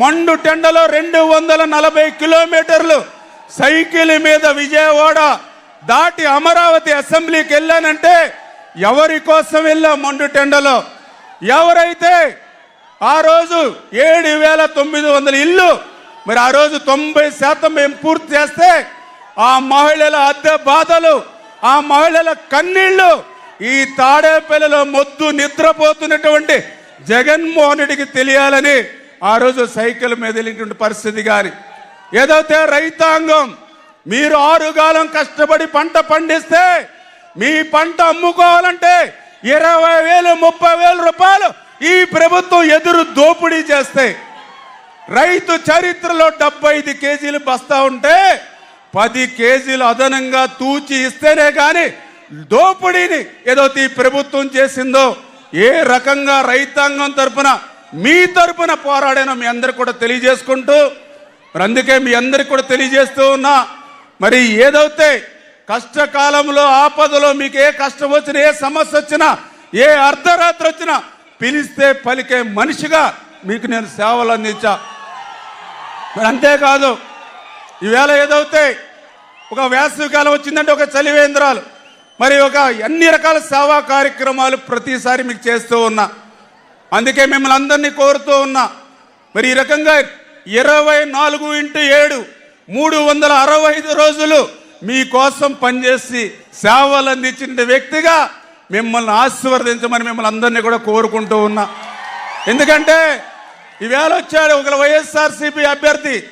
మండు టెండలో రెండు వందల నలభై కిలోమీటర్లు సైకిల్ మీద విజయవాడ దాటి అమరావతి అసెంబ్లీకి వెళ్ళానంటే ఎవరి కోసం వెళ్ళా మండు టెండలో? ఎవరైతే ఆ రోజు ఏడు వేల తొమ్మిది వందల ఇల్లు మరి ఆ రోజు తొంభై శాతం మేము పూర్తి చేస్తే ఆ మహిళల అద్దె బాధలు ఆ మహిళల కన్నీళ్ళు ఈ తాడేపల్లిలో మొద్దు నిద్రపోతున్నటువంటి జగన్మోహన్ రెడ్డికి తెలియాలని ఆ రోజు సైకిల్ మీద వెళ్ళినటువంటి పరిస్థితి కానీ ఏదైతే రైతాంగం మీరు ఆరుగాలం కష్టపడి పంట పండిస్తే మీ పంట అమ్ముకోవాలంటే ఇరవై వేలు ముప్పై వేల రూపాయలు ఈ ప్రభుత్వం ఎదురు దోపిడీ చేస్తే రైతు చరిత్రలో డెబ్బై ఐదు కేజీలు బస్తా ఉంటే పది కేజీలు అదనంగా తూచి ఇస్తేనే కానీ దోపిడీని ఏదైతే ఈ ప్రభుత్వం చేసిందో ఏ రకంగా రైతాంగం తరపున మీ తరపున పోరాడానో మీ అందరికి కూడా తెలియజేసుకుంటూ మరి అందుకే మీ అందరికి కూడా తెలియజేస్తూ ఉన్నా మరి ఏదైతే కష్టకాలంలో ఆపదలో మీకు ఏ కష్టం వచ్చినా ఏ సమస్య వచ్చినా ఏ అర్ధరాత్రి వచ్చినా పిలిస్తే పలికే మనిషిగా మీకు నేను సేవలు అందించా. మరి అంతేకాదు ఈవేళ ఏదైతే ఒక వేసవికాలం వచ్చిందంటే ఒక చలివేంద్రాలు మరి ఒక అన్ని రకాల సేవా కార్యక్రమాలు ప్రతిసారి మీకు చేస్తూ ఉన్నా. అందుకే మిమ్మల్ని అందరినీ కోరుతూ ఉన్నా. మరి ఈ రకంగా ఇరవై నాలుగు ఇంటూ ఏడు మూడు వందల అరవై ఐదు రోజులు మీకోసం పనిచేసి సేవలు అందించిన వ్యక్తిగా మిమ్మల్ని ఆశీర్వదించమని మిమ్మల్ని అందరినీ కూడా కోరుకుంటూ ఉన్నా. ఎందుకంటే ఈవేళ వచ్చాడు ఒక వైఎస్ఆర్సీపీ అభ్యర్థి.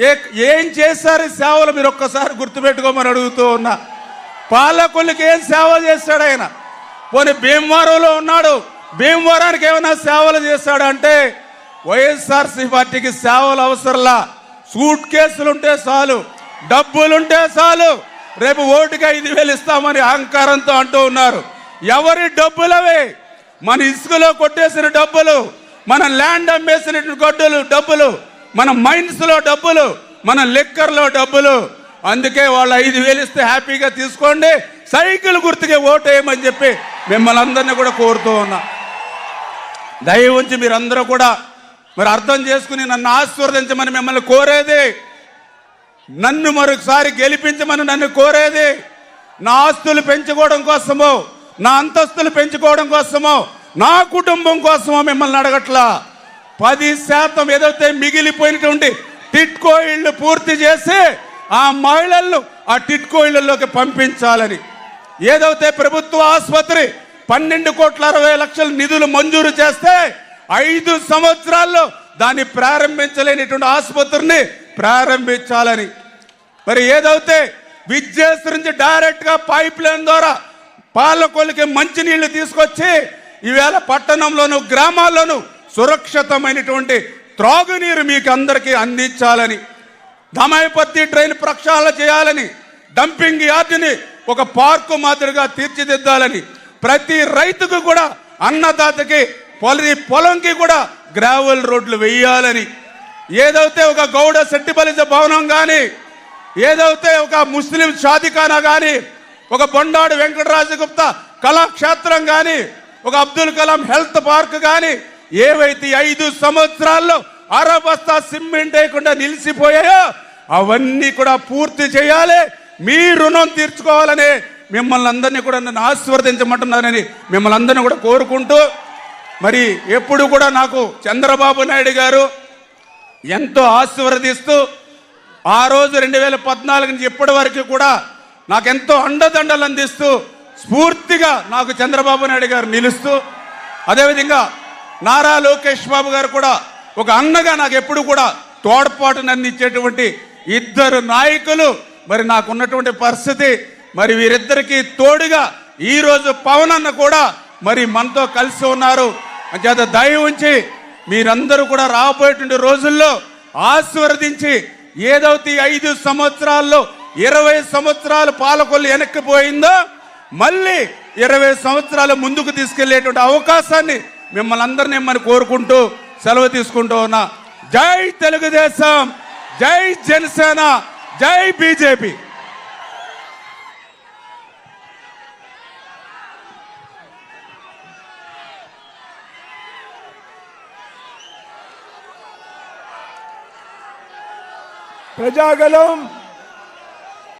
ఏ ఏం చేశారు సేవలు మీరు ఒక్కసారి గుర్తుపెట్టుకోమని అడుగుతూ ఉన్నా. పాలకులకి ఏం సేవ చేశాడు ఆయన? పోనీ భీమవరంలో ఉన్నాడు. భీమవరానికి ఏమైనా సేవలు చేస్తాడంటే వైఎస్ఆర్సీ పార్టీకి సేవలు అవసరంలా. సూట్ కేసులు ఉంటే చాలు డబ్బులుంటే చాలు. రేపు ఓటుకి ఐదు వేలు ఇస్తామని అహంకారంతో అంటూ ఉన్నారు. ఎవరి డబ్బులవే? మన ఇసుకలో కొట్టేసిన డబ్బులు మన ల్యాండ్ అమ్మేసిన గొడ్డలు డబ్బులు మన మైండ్స్లో లో డబ్బులు మన లిక్కర్లో డబ్బులు. అందుకే వాళ్ళు ఐదు వేలు ఇస్తే హ్యాపీగా తీసుకోండి సైకిల్ గుర్తుకే ఓటు వేయమని చెప్పి మిమ్మల్ని అందరినీ కూడా కోరుతూ ఉన్నా. దయ ఉంచి మీరందరూ కూడా మరి అర్థం చేసుకుని నన్ను ఆశీర్వదించమని మిమ్మల్ని కోరేది. నన్ను మరొకసారి గెలిపించమని నన్ను కోరేది. నా ఆస్తులు పెంచుకోవడం కోసమో నా అంతస్తులు పెంచుకోవడం కోసమో నా కుటుంబం కోసమో మిమ్మల్ని అడగట్లా. పది శాతం ఏదైతే మిగిలిపోయినటువంటి టిట్కో ఇళ్ళు పూర్తి చేసి ఆ మహిళలను ఆ టిట్కో ఇళ్ళలోకి పంపించాలని. ఏదైతే ప్రభుత్వ ఆసుపత్రి పన్నెండు కోట్ల అరవై లక్షల నిధులు మంజూరు చేస్తే ఐదు సంవత్సరాల్లో దాన్ని ప్రారంభించలేనిటువంటి ఆసుపత్రిని ప్రారంభించాలని. మరి ఏదైతే విద్యాశ్రీ నుంచి డైరెక్ట్గా పైప్ లైన్ ద్వారా పాలకొల్లికి మంచినీళ్ళు తీసుకొచ్చి ఈవేళ పట్టణంలోను గ్రామాల్లోనూ సురక్షితమైనటువంటి త్రాగునీరు మీకు అందరికీ అందించాలని దమాయిపత్తి ట్రైన్ ప్రక్షాళన చేయాలని డంపింగ్ యార్డుని ఒక పార్కు మాదిరిగా తీర్చిదిద్దాలని ప్రతి రైతుకు కూడా అన్నదాతకి పొలి పొలంకి కూడా గ్రావెల్ రోడ్లు వేయాలని. ఏదైతే ఒక గౌడ సెట్టిబలిజ భవనం కానీ ఏదైతే ఒక ముస్లిం షాదిఖానా కానీ ఒక బొండాడు వెంకటరాజగుప్త కళాక్షేత్రం కానీ ఒక అబ్దుల్ కలాం హెల్త్ పార్క్ కానీ ఏవైతే ఐదు సంవత్సరాల్లో అరబస్తా సిమెంట్ వేయకుండా నిలిచిపోయాయో అవన్నీ కూడా పూర్తి చేయాలి. మీ రుణం తీర్చుకోవాలనే మిమ్మల్ని అందరినీ కూడా నన్ను ఆశీర్వదించమంటున్నానని మిమ్మల్ని అందరినీ కూడా కోరుకుంటూ మరి ఎప్పుడు కూడా నాకు చంద్రబాబు నాయుడు గారు ఎంతో ఆశీర్వదిస్తూ ఆ రోజు రెండు వేల పద్నాలుగు నుంచి ఇప్పటి వరకు కూడా నాకెంతో అండదండలు అందిస్తూ స్ఫూర్తిగా నాకు చంద్రబాబు నాయుడు గారు నిలుస్తూ అదేవిధంగా నారా లోకేష్ బాబు గారు కూడా ఒక అన్నగా నాకు ఎప్పుడు కూడా తోడ్పాటును అందించేటువంటి ఇద్దరు నాయకులు మరి నాకున్నటువంటి పరిస్థితి మరి వీరిద్దరికి తోడుగా ఈరోజు పవన్ అన్న కూడా మరి మనతో కలిసి ఉన్నారు. అంచేత దయ ఉంచి మీరందరూ కూడా రాబోయేటువంటి రోజుల్లో ఆశీర్వదించి ఏదైతే ఐదు సంవత్సరాల్లో ఇరవై సంవత్సరాలు పాలకొల్లు వెనక్కిపోయిందో మళ్ళీ ఇరవై సంవత్సరాలు ముందుకు తీసుకెళ్ళేటువంటి అవకాశాన్ని మిమ్మల్ని అందరినీ మనం కోరుకుంటూ సెలవు తీసుకుంటూ ఉన్నా. జై తెలుగుదేశం జై జనసేన జై బీజేపీ. ప్రజాగలం